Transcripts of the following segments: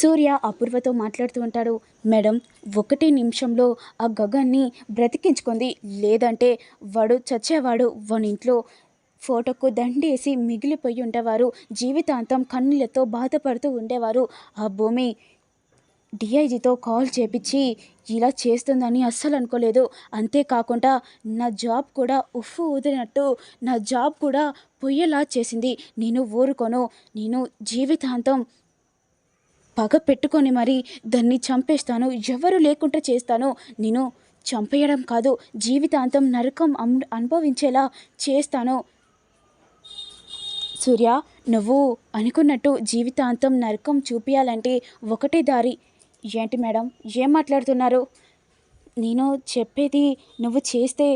సూర్య అపూర్వతో మాట్లాడుతూ ఉంటాడు మేడం ఒకటి నిమిషంలో ఆ గగన్ని బ్రతికించుకుంది. లేదంటే వాడు చచ్చేవాడు వాని ఇంట్లో ఫోటోకు దండేసి మిగిలిపోయి ఉండేవారు జీవితాంతం కన్నులతో బాధపడుతూ ఉండేవారు. ఆ భూమి డిఐజీతో కాల్ చేపించి ఇలా చేస్తుందని అస్సలు అనుకోలేదు. అంతేకాకుండా నా జాబ్ కూడా ఉఫ్ ఊదినట్టు నా జాబ్ కూడా పొయ్యేలా చేసింది. నేను ఊరుకోను. నేను జీవితాంతం పగ పెట్టుకొని మరి దాన్ని చంపేస్తాను ఎవరు లేకుండా చేస్తాను. నేను చంపేయడం కాదు జీవితాంతం నరకం అనుభవించేలా చేస్తాను. సూర్య నువ్వు అనుకున్నట్టు జీవితాంతం నరకం చూపించాలంటే ఒకటే దారి. ఏంటి మేడం? ఏం మాట్లాడుతున్నారు? నేను చెప్పేది నువ్వు చేస్తే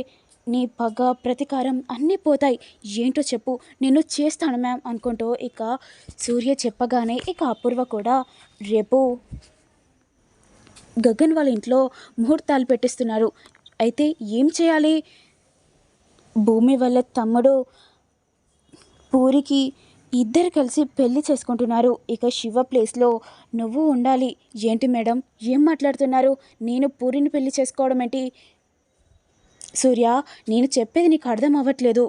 నీ పగ ప్రతీకారం అన్నీ పోతాయి. ఏంటో చెప్పు. నేను చేస్తాను మ్యామ్ అనుకుంటూ ఇక సూర్య చెప్పగానే ఇక అపూర్వ కూడా రేపు గగన్ వాళ్ళ ఇంట్లో ముహూర్తాలు పెట్టిస్తున్నారు. అయితే ఏం చేయాలి? భూమి వాళ్ళ తమ్ముడు పూరికి ఇద్దరు కలిసి పెళ్ళి చేసుకుంటున్నారు. ఇక శివ ప్లేస్లో నువ్వు ఉండాలి. ఏంటి మేడం? ఏం మాట్లాడుతున్నారు? నేను పూరిని పెళ్ళి చేసుకోవడం ఏంటి? సూర్య నేను చెప్పేది నీకు అర్థం అవ్వట్లేదు.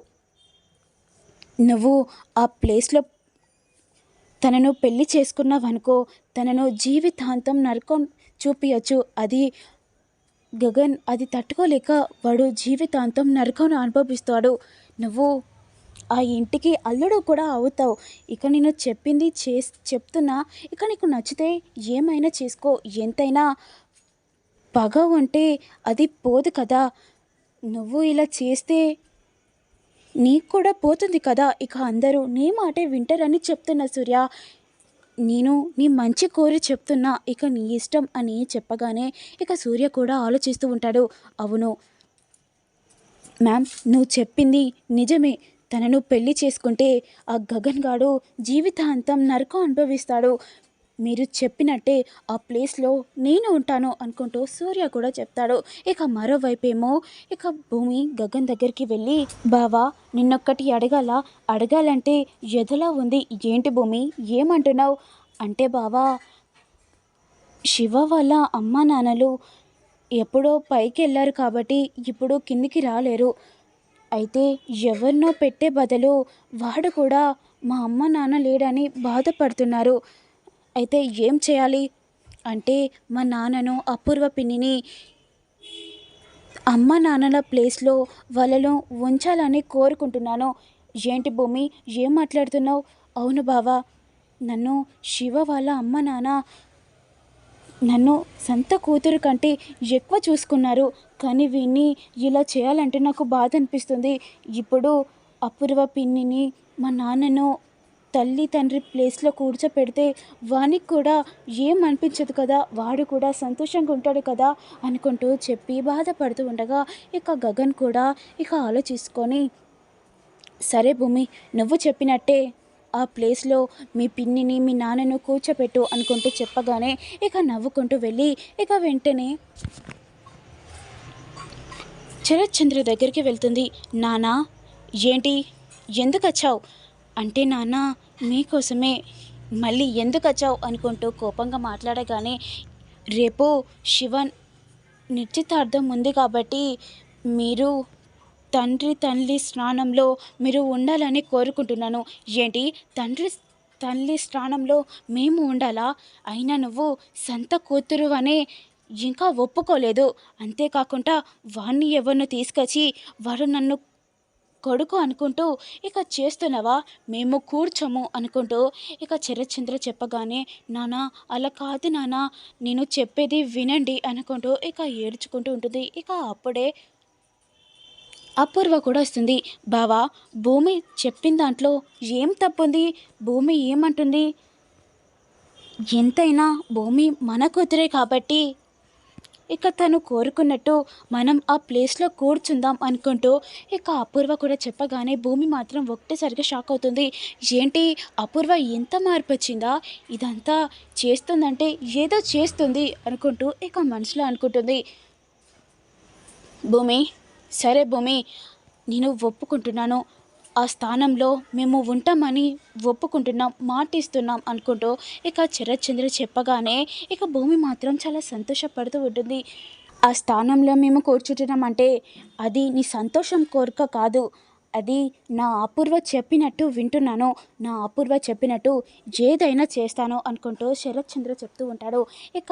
నువ్వు ఆ ప్లేస్లో తనను పెళ్ళి చేసుకున్నావనుకో తనను జీవితాంతం నరకం చూపించచ్చు అది గగన్ అది తట్టుకోలేక వాడు జీవితాంతం నరకం అనుభవిస్తాడు. నువ్వు ఆ ఇంటికి అల్లుడు కూడా అవుతావు. ఇక నేను చెప్పింది చే చెప్తున్నా. ఇక నీకు నచ్చితే ఏమైనా చేసుకో. ఎంతైనా పగ ఉంటే అది పోదు కదా. నువ్వు ఇలా చేస్తే నీకు కూడా పోతుంది కదా? ఇక అందరూ నీ మాటే వింటారని చెప్తున్నా సూర్య. నేను నీ మంచి కోరి చెప్తున్నా. ఇక నీ ఇష్టం అని చెప్పగానే ఇక సూర్య కూడా ఆలోచిస్తూ ఉంటాడు. అవును. మ్యామ్ నువ్వు చెప్పింది నిజమే. తనను పెళ్ళి చేసుకుంటే ఆ గగన్ గాడు జీవితాంతం నరకం అనుభవిస్తాడు. మీరు చెప్పినట్టే ఆ ప్లేస్లో నేను ఉంటాను అనుకుంటూ సూర్య కూడా చెప్తాడు. ఇక మరోవైపేమో ఇక భూమి గగన్ దగ్గరికి వెళ్ళి బావా నిన్నొక్కటి అడగాల? అడగాలంటే ఎదలా ఉంది? ఏంటి భూమి? ఏమంటున్నావు? అంటే బావా శివ వాళ్ళ అమ్మ నాన్నలు ఎప్పుడో పైకి వెళ్ళారు కాబట్టి ఇప్పుడు కిందికి రాలేరు. అయితే ఎవరినో పెట్టే బదులు వాడు కూడా మా అమ్మ నాన్న లేడని బాధపడుతున్నారు. అయితే ఏం చేయాలి? అంటే మా నాన్నను అపూర్వ పిన్నిని అమ్మ నాన్నల ప్లేస్లో వాళ్ళను ఉంచాలని కోరుకుంటున్నాను. ఏంటి భూమి? ఏం మాట్లాడుతున్నావు? అవును బావా. నన్ను శివ వాళ్ళ అమ్మ నాన్న నన్ను సొంత కూతురు కంటే ఎక్కువ చూసుకున్నారు. కానీ వీన్ని ఇలా చేయాలంటే నాకు బాధ అనిపిస్తుంది. ఇప్పుడు అపూర్వ పిన్నిని మా నాన్నను తల్లి తండ్రి ప్లేస్లో కూర్చోపెడితే వానికి కూడా ఏం అనిపించదు కదా? వాడు కూడా సంతోషంగా ఉంటాడు కదా? అనుకుంటూ చెప్పి బాధపడుతూ ఉండగా ఇక గగన్ కూడా ఇక ఆలోచించుకొని సరే భూమి నువ్వు చెప్పినట్టే. ఆ ప్లేస్లో మీ పిన్నిని మీ నాన్నను కూర్చోపెట్టు అనుకుంటూ చెప్పగానే ఇక నవ్వుకుంటూ వెళ్ళి ఇక వెంటనే శరత్చంద్ర దగ్గరికి వెళ్తుంది. నానా ఏంటి? ఎందుకు వచ్చావు? అంటే నాన్న మీకోసమే. మళ్ళీ ఎందుకు వచ్చావు అనుకుంటూ కోపంగా మాట్లాడగానే రేపు శివన్ నిశ్చితార్థం ఉంది కాబట్టి మీరు తండ్రి తల్లి స్నానంలో మీరు ఉండాలని కోరుకుంటున్నాను. ఏంటి? తండ్రి తల్లి స్నానంలో మేము ఉండాలా? అయినా నువ్వు సంత కూతురు అనే ఇంకా ఒప్పుకోలేదు. అంతేకాకుండా వాణ్ణి ఎవరిని తీసుకొచ్చి వాడు నన్ను కొడుకు అనుకుంటూ ఇక చేస్తున్నావా? మేము కూర్చోము అనుకుంటూ ఇక చరచంద్ర చెప్పగానే నానా అలా కాదు నానా నేను చెప్పేది వినండి అనుకుంటూ ఇక ఏడ్చుకుంటూ ఉంటుంది. ఇక అప్పుడే అపూర్వ కూడా వస్తుంది. బావా భూమి చెప్పిన దాంట్లో ఏం తప్పుంది? భూమి ఏమంటుంది? ఎంతైనా భూమి మన కూతురే కాబట్టి ఇక తను కోరుకున్నట్టు మనం ఆ ప్లేస్లో కూర్చుందాం అనుకుంటూ ఇక అపూర్వ కూడా చెప్పగానే భూమి మాత్రం ఒకటేసరిగా షాక్ అవుతుంది. ఏంటి అపూర్వ ఎంత మార్పు వచ్చిందా? ఇదంతా చేస్తుందంటే ఏదో చేస్తుంది అనుకుంటూ ఇక మనసులో అనుకుంటుంది. భూమి సరే భూమి నేను ఒప్పుకుంటున్నాను. ఆ స్థానంలో మేము ఉంటామని ఒప్పుకుంటున్నాం మాటిస్తున్నాం అనుకుంటూ ఇక చరచంద్ర చెప్పగానే ఇక భూమి మాత్రం చాలా సంతోషపడుతూ ఉంటుంది. ఆ స్థానంలో మేము కూర్చుంటున్నామంటే అది నీ సంతోషం కోరిక కాదు. అది నా అపూర్వ చెప్పినట్టు వింటున్నాను. నా అపూర్వ చెప్పినట్టు ఏదైనా చేస్తాను అనుకుంటూ శరత్చంద్ర చెప్తూ ఉంటాడు. ఇక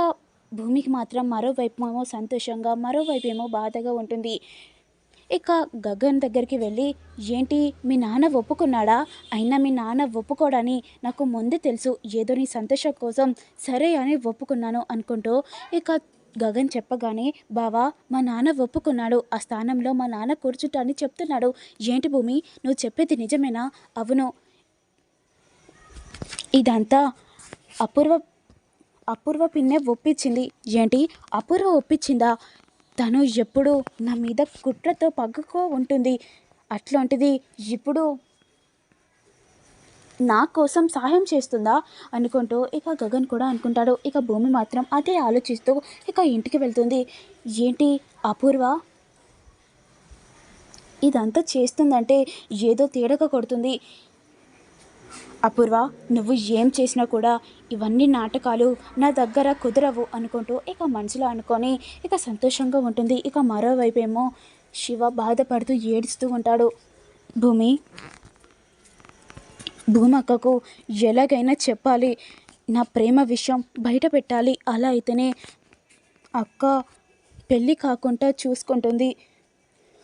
భూమికి మాత్రం మరోవైపు ఏమో సంతోషంగా మరోవైపు ఏమో బాధగా ఉంటుంది. ఇక గగన్ దగ్గరికి వెళ్ళి ఏంటి మీ నాన్న ఒప్పుకున్నాడా? అయినా మీ నాన్న ఒప్పుకోడని నాకు ముందు తెలుసు. ఏదో నీ సంతోషం కోసం సరే అని ఒప్పుకున్నాను అనుకుంటూ ఇక గగన్ చెప్పగానే బావా మా నాన్న ఒప్పుకున్నాడు. ఆ స్థానంలో మా నాన్న కూర్చుంటా అని చెప్తున్నాడు. ఏంటి భూమి? నువ్వు చెప్పేది నిజమేనా? అవును. ఇదంతా అపూర్వ అపూర్వ పిన్నే ఒప్పించింది. ఏంటి? అపూర్వ ఒప్పించిందా? తను ఎప్పుడు నా మీద కుట్రతో పగ్గుకో ఉంటుంది. అట్లాంటిది ఇప్పుడు నా కోసం సహాయం చేస్తుందా? అనుకుంటూ ఇక గగన్ కూడా అనుకుంటాడు. ఇక భూమి మాత్రం అదే ఆలోచిస్తూ ఇక ఇంటికి వెళ్తుంది. ఏంటి అపూర్వ? ఇదంతా చేస్తుందంటే ఏదో తేడాగా కొడుతుంది. అపూర్వ నువ్వు ఏం చేసినా కూడా ఇవన్నీ నాటకాలు నా దగ్గర కుదరవు అనుకుంటూ ఇక మనసులో అనుకొని ఇక సంతోషంగా ఉంటుంది. ఇక మరోవైపు ఏమో శివ బాధపడుతూ ఏడుస్తూ ఉంటాడు. భూమి భూమక్కకు ఎలాగైనా చెప్పాలి. నా ప్రేమ విషయం బయట పెట్టాలి. అలా అయితేనే అక్క పెళ్ళి కాకుండా చూసుకుంటుంది.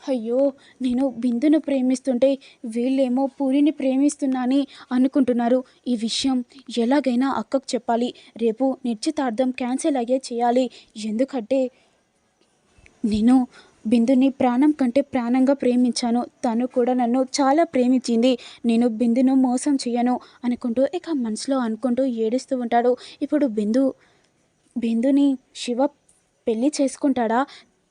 అయ్యో నేను బిందును ప్రేమిస్తుంటే వీళ్ళేమో పూరిని ప్రేమిస్తున్నాని అనుకుంటున్నారు. ఈ విషయం ఎలాగైనా అక్కకు చెప్పాలి. రేపు నిశ్చితార్థం క్యాన్సిల్ అయ్యే చేయాలి. ఎందుకంటే నేను బిందుని ప్రాణం కంటే ప్రాణంగా ప్రేమించాను. తను కూడా నన్ను చాలా ప్రేమించింది. నేను బిందును మోసం చేయను అనుకుంటూ ఇక మనసులో అనుకుంటూ ఏడుస్తూ ఉంటాడు. ఇప్పుడు బిందు బిందుని శివ పెళ్ళి చేసుకుంటాడా?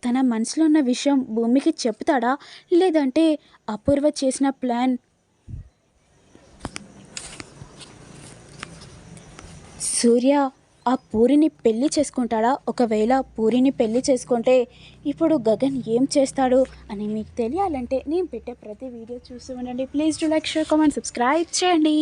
తన మనసులో ఉన్న విషయం భూమికి చెప్తాడా? లేదంటే అపూర్వ చేసిన ప్లాన్? సూర్య ఆ పూరిని పెళ్ళి చేసుకుంటాడా? ఒకవేళ పూరిని పెళ్ళి చేసుకుంటే ఇప్పుడు గగన్ ఏం చేస్తాడు అని మీకు తెలియాలంటే నేను పెట్టే ప్రతి వీడియో చూస్తూ ఉండండి. Please do like share comment subscribe చేయండి.